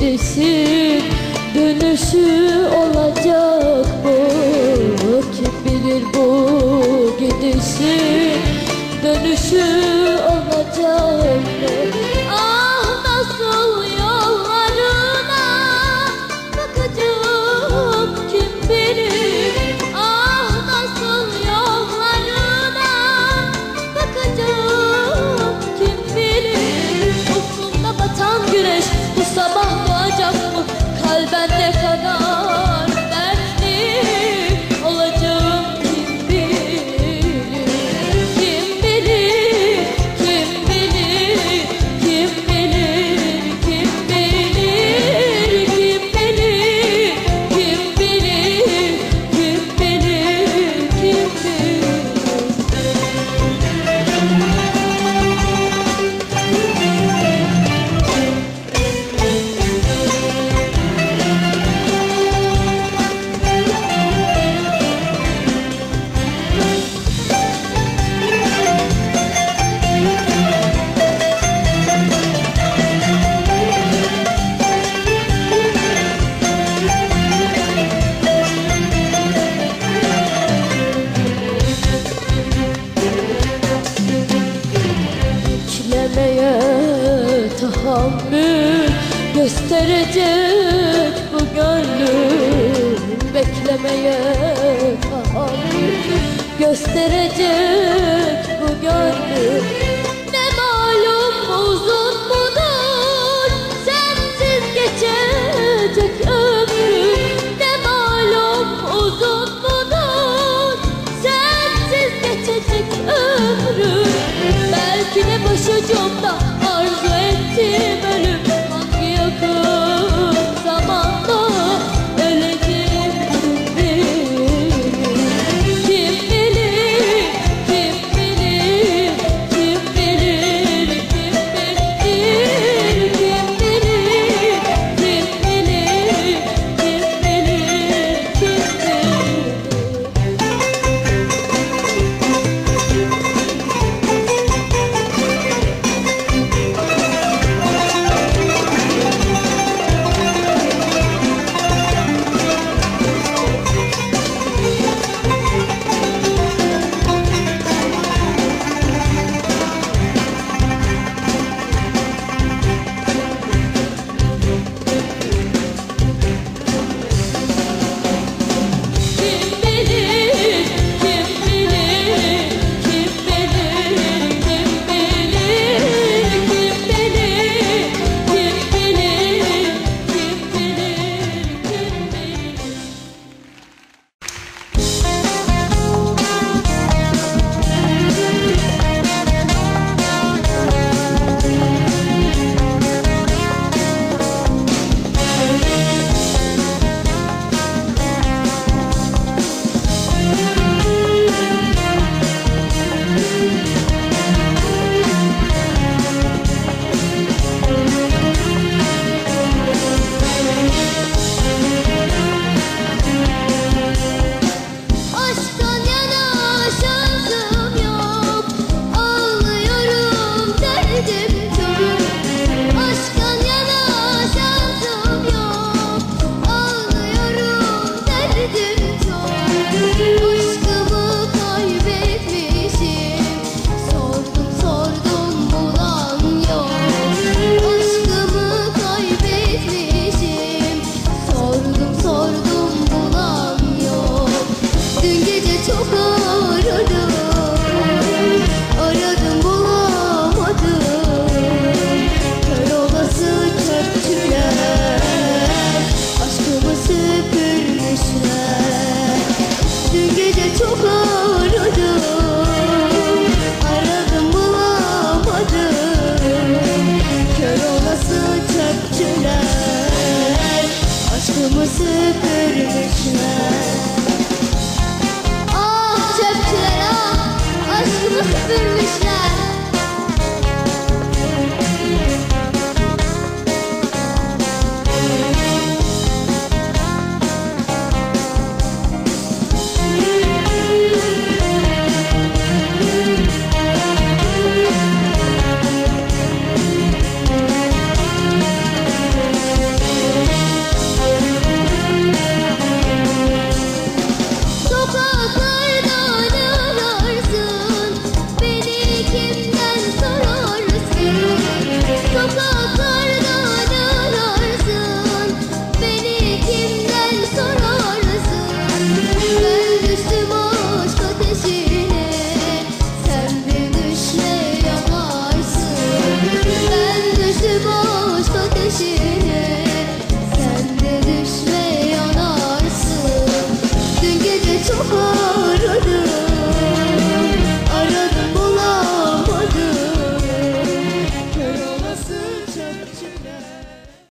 gidişi dönüşü olacak bu. Kim bilir bu gidişi dönüşü tahammül Gösterecek bu gönlüm Beklemeye tahammül Gösterecek bu gönlüm